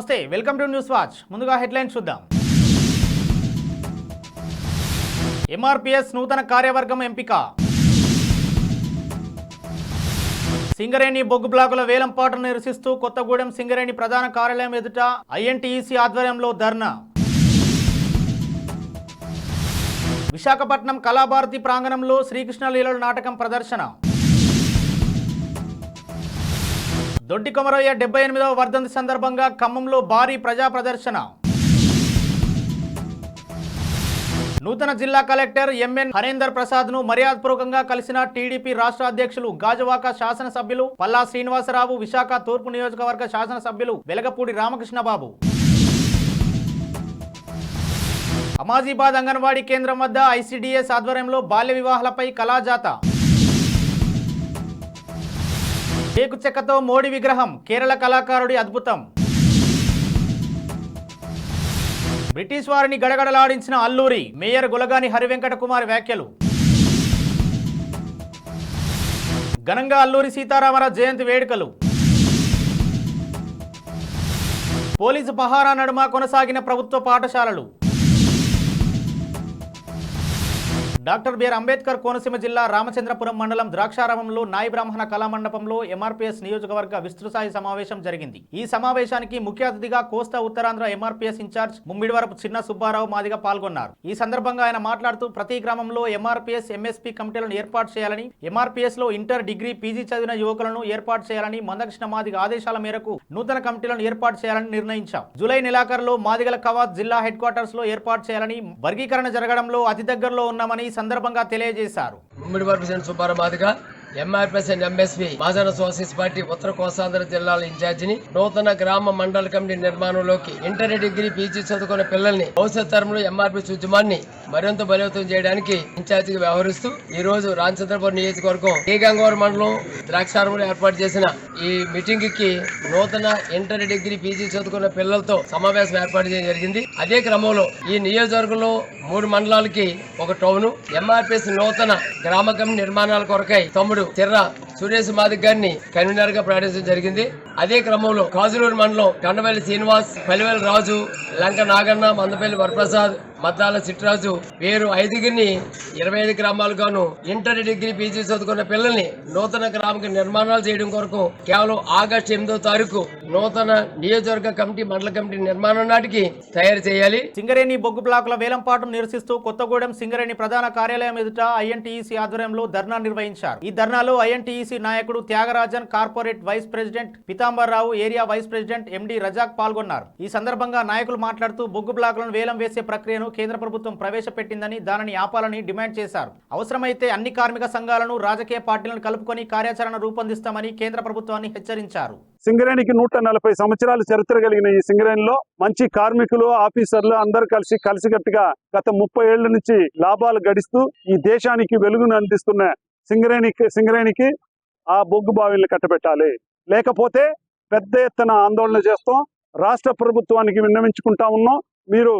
నమస్తే welcome to news watch. ముందుగా headlines చూద్దాం. ఎంఆర్పిఎస్ నూతన కార్యవర్గం ఎంపిక. సింగరేణి బొగ్గు బ్లాకుల వేలంపాటను నిరసిస్తూ కొత్తగూడెం సింగరేణి ప్రధాన కార్యాలయం ఎదుట ఐఎన్టీఈసీ ఆధ్వర్యంలో ధర్నా. విశాఖపట్నం కళాభారతి ప్రాంగణంలో శ్రీకృష్ణ లీలల నాటకం ప్రదర్శన. దొడ్డి కొమరయ్య డెబ్బై ఎనిమిదవ వర్ధంతి సందర్భంగా ఖమ్మంలో భారీ ప్రజా ప్రదర్శన. నూతన జిల్లా కలెక్టర్ ఎంఎన్ హరేందర్ ప్రసాద్ను మర్యాదపూర్వకంగా కలిసిన టీడీపీ రాష్ట్ర అధ్యక్షులు గాజువాక శాసనసభ్యులు పల్లా శ్రీనివాసరావు విశాఖ తూర్పు నియోజకవర్గ శాసనసభ్యులు వెలగపూడి రామకృష్ణబాబు. అమాజీబాద్ అంగన్వాడీ కేంద్రం వద్ద ఐసీడీఎస్ ఆధ్వర్యంలో బాల్య వివాహాలపై కళాజాత. టేకు చెక్కతో మోడీ విగ్రహం కేరళ కళాకారుడి అద్భుతం. బ్రిటిష్ వారిని గడగడలాడించిన అల్లూరి మేయర్ గులగాని హరివెంకట కుమార్ వ్యాఖ్యలు. ఘనంగా అల్లూరి సీతారామరాజు జయంతి వేడుకలు. పోలీసు పహారా నడుమ కొనసాగిన ప్రభుత్వ పాఠశాలలు. డాక్టర్ బిఆర్ అంబేద్కర్ కోనసీమ జిల్లా రామచంద్రపురం మండలం ద్రాక్షారామంలో నాయి బ్రాహ్మణ కళామండపంలో ఎంఆర్పీఎస్ నియోజకవర్గ విస్తృతస్థాయి సమావేశం జరిగింది. ఈ సమావేశానికి ముఖ్య అతిథిగా కోస్తా ఉత్తరాంధ్ర ఎంఆర్పీఎస్ ఇన్ఛార్జ్ ముమ్మిడివరపు చిన్న సుబ్బారావు మాదిగా పాల్గొన్నారు. ఈ సందర్భంగా ఆయన మాట్లాడుతూ ప్రతి గ్రామంలో ఎంఆర్పీఎస్ ఎంఎస్పీ కమిటీలను ఏర్పాటు చేయాలని ఎంఆర్పీఎస్లో ఇంటర్ డిగ్రీ పీజీ చదివిన యువకులను ఏర్పాటు చేయాలని మందకృష్ణ మాదిగ ఆదేశాల మేరకు నూతన కమిటీలను ఏర్పాటు చేయాలని నిర్ణయించాం. జూలై నెలాఖరులో మాదిగల కవాత్ జిల్లా హెడ్ క్వార్టర్స్లో ఏర్పాటు చేయాలని వర్గీకరణ జరగడంలో అతి దగ్గరలో ఉన్నామని ఈ సందర్భంగా తెలియజేశారు. MRPS and MSP Mahajana socialist party ఉత్తర కోస్తాంధ్ర జిల్లాల ఇన్ఛార్జిని నూతన గ్రామ మండల కమిటీ నిర్మాణంలోకి ఇంటర్ డిగ్రీ పీజీ చదువుకున్న పిల్లల్ని భవిష్యత్ తరంలో ఎంఆర్పిఎస్ ఉద్యమాన్ని మరింత బలోపేతం చేయడానికి ఇన్ఛార్జిగా వ్యవహరిస్తూ ఈ రోజు రామచంద్రపురం నియోజకవర్గం టీ గంగవరం మండలం ద్రాక్షారంలో ఏర్పాటు చేసిన ఈ మీటింగ్కి నూతన ఇంటర్ డిగ్రీ పీజీ చదువుకున్న పిల్లలతో సమావేశం ఏర్పాటు చేయడం జరిగింది. అదే క్రమంలో ఈ నియోజకవర్గంలో మూడు మండలాలకి ఒక టౌన్ ఎంఆర్పిఎస్ నూతన గ్రామ కమిటీ నిర్మాణాల కొరకై తమ్ముడు చిర్ర సురేష్ మాదిక్ గారిని కన్వీనర్గా ప్రకటించడం జరిగింది. అదే క్రమంలో కాజులూరు మండలం కండవల్లి శ్రీనివాస్ పలివేల రాజు లంక నాగన్న మందపల్లి వరప్రసాద్ మద్దాల సిట్రాజు వేరు ఐదుగురిని ఇరవై ఐదు గ్రామాలుగాను ఇంటర్ డిగ్రీ పీజీ చదువుకున్న పిల్లల్ని నూతన గ్రామక నిర్మాణాలు చేయడం కొరకు కేవలం ఆగస్టు ఎనిమిదో తారీఖు నూతన నియోజకవర్గ కమిటీ మండల కమిటీ నిర్మాణం నాటికి తయారు చేయాలి. సింగరేణి బొగ్గు బ్లాకుల వేలంపాటును నిరసిస్తూ కొత్తగూడెం సింగరేణి ప్రధాన కార్యాలయం ఎదుట ఐఎన్టీఈసీ ఆధ్వర్యంలో ధర్నా నిర్వహించారు. ఈ ధర్నాలో ఐఎన్టీఈసీ నాయకుడు Thyagarajan corporate vice president Pitambar Rao area vice president MD Razak పాల్గొన్నారు. ఈ సందర్భంగా నాయకులు మాట్లాడుతూ బొగ్గు బ్లాకులను వేలం వేసే ప్రక్రియను కేంద్ర ప్రభుత్వం ప్రవేశపెట్టిందని దానిని ఆపాలని డిమాండ్ చేశారు. అవసరమైతే అన్ని కార్మిక సంఘాలను రాజకీయ పార్టీలను కలుపుకొని కార్యాచరణ రూపొందిస్తామని కేంద్ర ప్రభుత్వాన్ని హెచ్చరించారు. సింగరేణికి నూట నలభై సంవత్సరాల చరిత్ర కలిగిన ఈ సింగరేణిలో మంచి కార్మికులు ఆఫీసర్లు అందరు కలిసి కలిసికట్టుగా గత ముప్పై ఏళ్ళ నుంచి లాభాలు గడిస్తూ ఈ దేశానికి వెలుగును అందిస్తున్న సింగరేణికి సింగరేణికి ఆ బొగ్గు బావిల్ని కట్టబెట్టాలి. లేకపోతే పెద్ద ఎత్తున ఆందోళన చేస్తాం. రాష్ట్ర ప్రభుత్వానికి విన్నవించుకుంటా ఉన్నాం. మీరు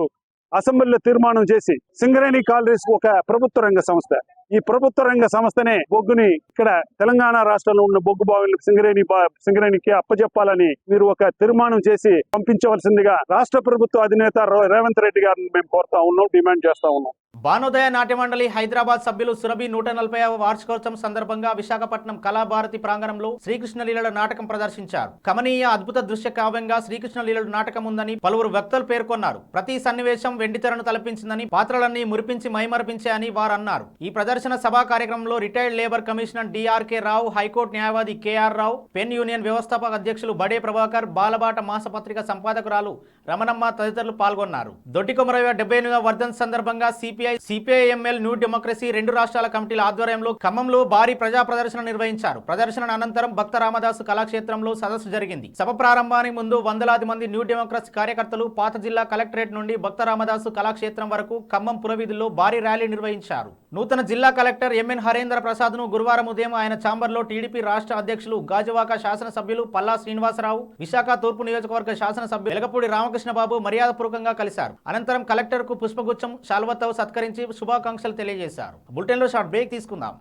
అసెంబ్లీలో తీర్మానం చేసి సింగరేణి కాలరీస్ ఒక ప్రభుత్వ రంగ సంస్థ. ఈ ప్రభుత్వ రంగ సంస్థనే బొగ్గుని ఇక్కడ తెలంగాణ రాష్ట్రంలో ఉన్న బొగ్గు బావిలు సింగరేణి బా- సింగరేణికి అప్పచెప్పాలని మీరు ఒక తీర్మానం చేసి పంపించవలసిందిగా రాష్ట్ర ప్రభుత్వ అధినేత రేవంత్ రెడ్డి గారిని మేము కోరుతా ఉన్నాం డిమాండ్ చేస్తా ఉన్నాం. భానోదయ నాట్య మండలి హైదరాబాద్ సభ్యులు సురభి నూట నలభై వార్షికోత్సవం సందర్భంగా విశాఖపట్నం కళాభారతి ప్రాంగణంలో శ్రీకృష్ణ లీలల నాటకం ప్రదర్శించారు. కమనీయ అద్భుత దృశ్య కావ్యంగా శ్రీకృష్ణ లీలల నాటకం ఉందని పలువురు వ్యక్తులు పేర్కొన్నారు. ప్రతి సన్నివేశం వెండితెరను తలపించిందని పాత్రలన్నీ మురిపించి మైమరిపించాయని వారు అన్నారు ఈ ప్రదర్శన సభా కార్యక్రమంలో retired labour commissioner DRK Rao high court న్యాయవాది కేఆర్ రావు పెన్ యూనియన్ వ్యవస్థాపక అధ్యక్షులు బడే ప్రభాకర్ బాలబాట మాసపత్రిక సంపాదకురాలు రమణమ్మ తదితరులు పాల్గొన్నారు. దొడ్డి డెబ్బై ఎనిమిదవ వర్ధన్ సందర్భంగా సిపిఐ సిపిఐఎంఎల్ న్యూ డెమోక్రసీ రెండు రాష్ట్రాల కమిటీల ఆధ్వర్యంలో ఖమ్మంలో భారీ ప్రజా ప్రదర్శన నిర్వహించారు. ప్రదర్శన అనంతరం భక్త రామదాసు కళాక్షేత్రంలో సదస్సు జరిగింది. సభ ప్రారంభానికి ముందు వందలాది మంది న్యూ డెమోక్రసీ కార్యకర్తలు పాత జిల్లా కలెక్టరేట్ నుండి భక్త రామదాసు కళాక్షేత్రం వరకు ఖమ్మం పురవీధుల్లో భారీ ర్యాలీ నిర్వహించారు. నూతన జిల్లా కలెక్టర్ ఎంఎన్ హరేంద్ర ప్రసాద్ను గురువారం ఉదయం ఆయన ఛాంబర్లో టీడీపీ రాష్ట్ర అధ్యక్షులు గాజువాక శాసనసభ్యులు పల్లా శ్రీనివాసరావు విశాఖ తూర్పు నియోజకవర్గ శాసనసభ్యులు వెలగపూడి రామకృష్ణబాబు మర్యాదపూర్వకంగా కలిశారు. అనంతరం కలెక్టర్కు పుష్పగుచ్చం శాల్వతో సత్కరించి శుభాకాంక్షలు తెలియజేశారు. బులెటిన్లో షార్ట్ బ్రేక్ తీసుకుందాం.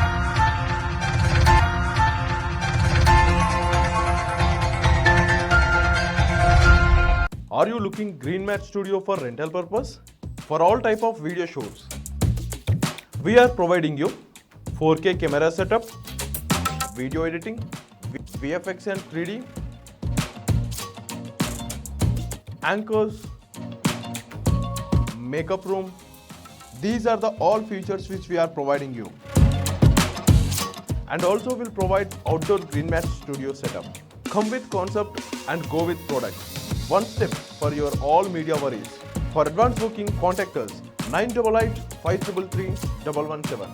Are you looking green match studio for rental purpose for all type of video shows We are providing you 4K camera setup, video editing, VFX and 3D, anchors, makeup room. These are the all features which we are providing you. And also will provide outdoor green mat studio setup. Come with concept and go with product. One step for your all media worries. For advance booking, contact us nine double eight five triple three double one seven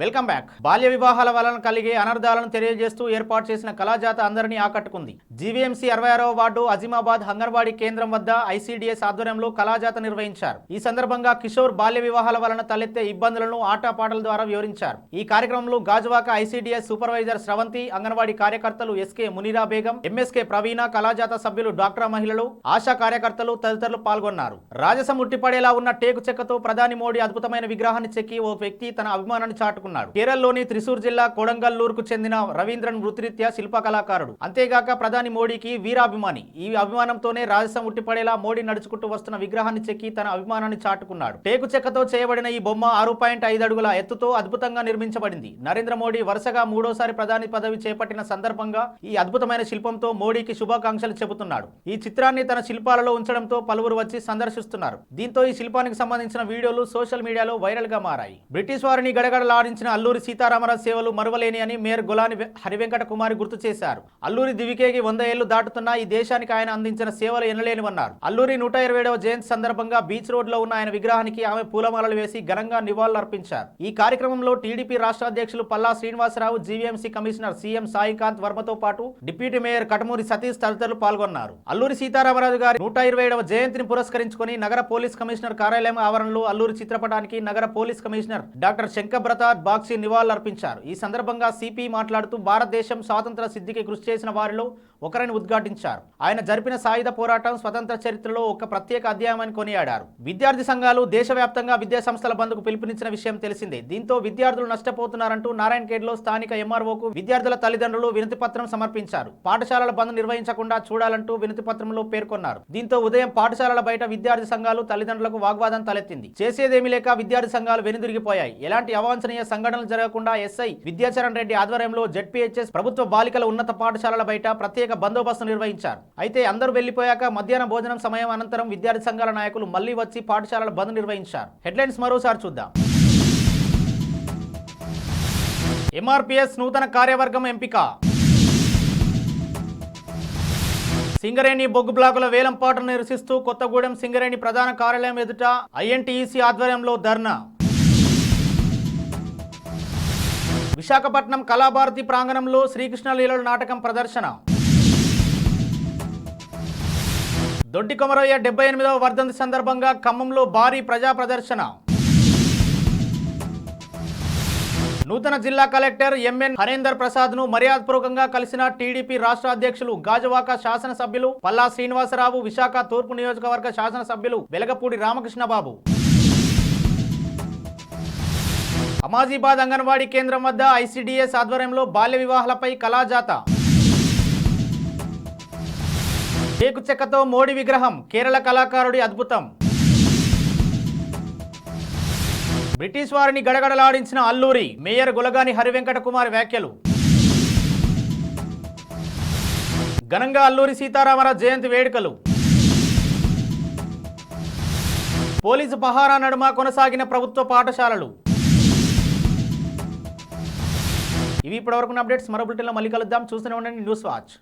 welcome back. బాల్య వివాహాల వలన కలిగే అనర్థాలను తెలియజేస్తూ ఏర్పాటు చేసిన కళాజాత అందరినీ ఆకట్టుకుంది. GVMC అరవై ఆరవ వార్డు అజీమాబాద్ అంగన్వాడీ కేంద్రం వద్ద ఐసీడీఎస్ ఆధ్వర్యంలో కళాజాత నిర్వహించారు. ఈ సందర్భంగా కిషోర్ బాల్య వివాహాల వలన తలెత్తే ఇబ్బందులను ఆటపాటల ద్వారా వివరించారు. ఈ కార్యక్రమంలో గాజువాక ఐసీడీఎస్ సూపర్వైజర్ స్రవంతి అంగన్వాడీ కార్యకర్తలు ఎస్కే మునిరా బేగం ఎంఎస్కే ప్రవీణ కళాజాత సభ్యులు డాక్టర్ మహిళలు ఆశా కార్యకర్తలు తదితరులు పాల్గొన్నారు. రాజసం ఉట్టిపడేలా ఉన్న టేకు చెక్కతో ప్రధాని మోడీ అద్భుతమైన విగ్రహాన్ని చెక్కి ఓ వ్యక్తి తన అభిమానాన్ని చాటుకున్నాడు కేరళలోని త్రిశూర్ జిల్లా కొడంగల్లూరుకు చెందిన రవీంద్రన్ వృత్తిరీత్యా శిల్ప కళాకారుడు అంతేగాక ప్రధాని మోడీకి వీరాభిమాని. ఈ అభిమానంతోనే రాజసం ఉట్టిపడేలా మోడీ నడుచుకుంటూ వస్తున్న విగ్రహాన్ని చెక్కి తన అభిమానాన్ని చాటుకున్నాడు. టేకు చెక్కతో చేయబడిన ఈ బొమ్మ ఆరు పాయింట్ ఐదు అడుగుల ఎత్తుతో అద్భుతంగా నిర్మించబడింది. నరేంద్ర మోడీ వరుసగా మూడోసారి ప్రధాని పదవి చేపట్టిన సందర్భంగా ఈ అద్భుతమైన శిల్పంతో మోడీకి శుభాకాంక్షలు చెబుతున్నాడు. ఈ చిత్రాన్ని తన శిల్పాలలో ఉంచడంతో పలువురు వచ్చి సందర్శిస్తున్నారు. దీంతో ఈ శిల్పానికి సంబంధించిన వీడియోలు సోషల్ మీడియాలో వైరల్గా మారాయి. బ్రిటిష్ వారిని గడగడలాడించిన అల్లూరి సీతారామరాజు సేవలు మరువలేని అని మేయర్ గులాని హరివెంకట కుమారి గుర్తు చేశారు. అల్లూరి దివికేకి వంద ఏళ్ళు దాటుతున్నా ఈ దేశానికి ఆయన అందించిన సేవలు ఎనలేనివన్నారు. అల్లూరి నూట ఇరవై ఏడవ జయంతి సందర్భంగా బీచ్ రోడ్లో ఉన్న ఆయన విగ్రహానికి ఆమె పూలమాలలు వేసి ఘనంగా నివాళులర్పించారు. ఈ కార్యక్రమంలో టీడీపీ రాష్ట్ర అధ్యక్షులు Palla Srinivasa Rao GVMC commissioner CM Saikanth వర్మతో పాటు డిప్యూటీ మేయర్ కటమూరి సతీష్ తదితరులు పాల్గొన్నారు. అల్లూరి సీతారామరాజు గారి నూట ఇరవై ఏడవ జయంతిని పురస్కరించుకొని నగర పోలీస్ కమిషనర్ కార్యాలయం ఆవరణలో అల్లూరి చిత్రపటానికి నగర police commissioner doctor Shankar Pratap Bagchi నివాళులర్పించారు. ఈ సందర్భంగా సిపి మాట్లాడుతూ భారతదేశం స్వాతంత్ర సిద్ధికి కృషి చేసిన వారిలో ఒకరిని ఉద్ఘాటించారు. ఆయన జరిపిన సాయుధ పోరాటం స్వతంత్ర చరిత్రలో ఒక ప్రత్యేక అధ్యాయమని కొనియాడారు. విద్యార్థి సంఘాలు దేశవ్యాప్తంగా విద్యాసంస్థల బంధుకు బంద్కు పిలుపునిచ్చిన విషయం తెలిసిందే. దీంతో విద్యార్థులు నష్టపోతున్నారంటూ నారాయణఖేడ్లో స్థానిక ఎంఆర్ఓకు విద్యార్థుల తల్లిదండ్రులు వినతి పత్రం సమర్పించారు. పాఠశాలల బంద్ నిర్వహించకుండా చూడాలంటూ వినతి పత్రంలో పేర్కొన్నారు. దీంతో ఉదయం పాఠశాలల బయట విద్యార్థి సంఘాలు తల్లిదండ్రులకు వాగ్వాదం తలెత్తింది. చేసేదేమీ లేక విద్యార్థి సంఘాలు వెనుదిరిగిపోయాయి. ఎలాంటి అవాంఛనీయ సంఘటనలు జరగకుండా ఎస్ఐ విద్యాచరణ్ రెడ్డి ఆధ్వర్యంలో జెడ్పీహెచ్ఎస్ ప్రభుత్వ బాలికల ఉన్నత పాఠశాలల బయట ప్రత్యేక బందోబస్తు నిర్వహించారు. అయితే అందరూ వెళ్ళిపోయాక మధ్యాహ్న భోజనం సమయం అనంతరం విద్యార్థి సంఘాల నాయకులు మళ్ళీ వచ్చి పాఠశాలల బంద్ నిర్వహించారు. హెడ్లైన్స్ మరోసారి చూద్దాం. ఎంఆర్పిఎస్ నూతన కార్యవర్గం ఎంపిక. సింగరేణి బొగ్గు బ్లాకుల వేలంపాటను నిరసిస్తూ కొత్తగూడెం సింగరేణి ప్రధాన కార్యాలయం ఎదుట ఐఎన్టీఈసీ ఆధ్వర్యంలో ధర్నా. విశాఖపట్నం కళాభారతి ప్రాంగణంలో శ్రీకృష్ణ లీలల నాటకం ప్రదర్శన. దొడ్డి కొమరయ్య డెబ్బై ఎనిమిదవ వర్ధంతి సందర్భంగా ఖమ్మంలో భారీ ప్రజా ప్రదర్శన. నూతన జిల్లా కలెక్టర్ ఎంఎన్ హరేందర్ ప్రసాద్ను మర్యాదపూర్వకంగా కలిసిన టీడీపీ రాష్ట్ర అధ్యక్షులు గాజువాక శాసనసభ్యులు పల్లా శ్రీనివాసరావు విశాఖ తూర్పు నియోజకవర్గ శాసనసభ్యులు వెలగపూడి రామకృష్ణబాబు. అమాజీబాద్ అంగన్వాడీ కేంద్రం వద్ద ఐసీడీఎస్ ఆధ్వర్యంలో బాల్య వివాహాలపై కళాజాత. టేకు చెక్కతో మోడీ విగ్రహం కేరళ కళాకారుడి అద్భుతం. బ్రిటిష్ వారిని గడగడలాడించిన అల్లూరి మేయర్ గులగాని హరివెంకట కుమార్ వ్యాఖ్యలు. ఘనంగా అల్లూరి సీతారామరాజు జయంతి వేడుకలు. పోలీసు పహారా నడుమ కొనసాగిన ప్రభుత్వ పాఠశాలలు. ఇవి ఇప్పటివరకు అప్డేట్స్. మరో బులెటిన్లో మళ్ళీ కలుద్దాం. చూస్తూనే ఉండండి. News watch.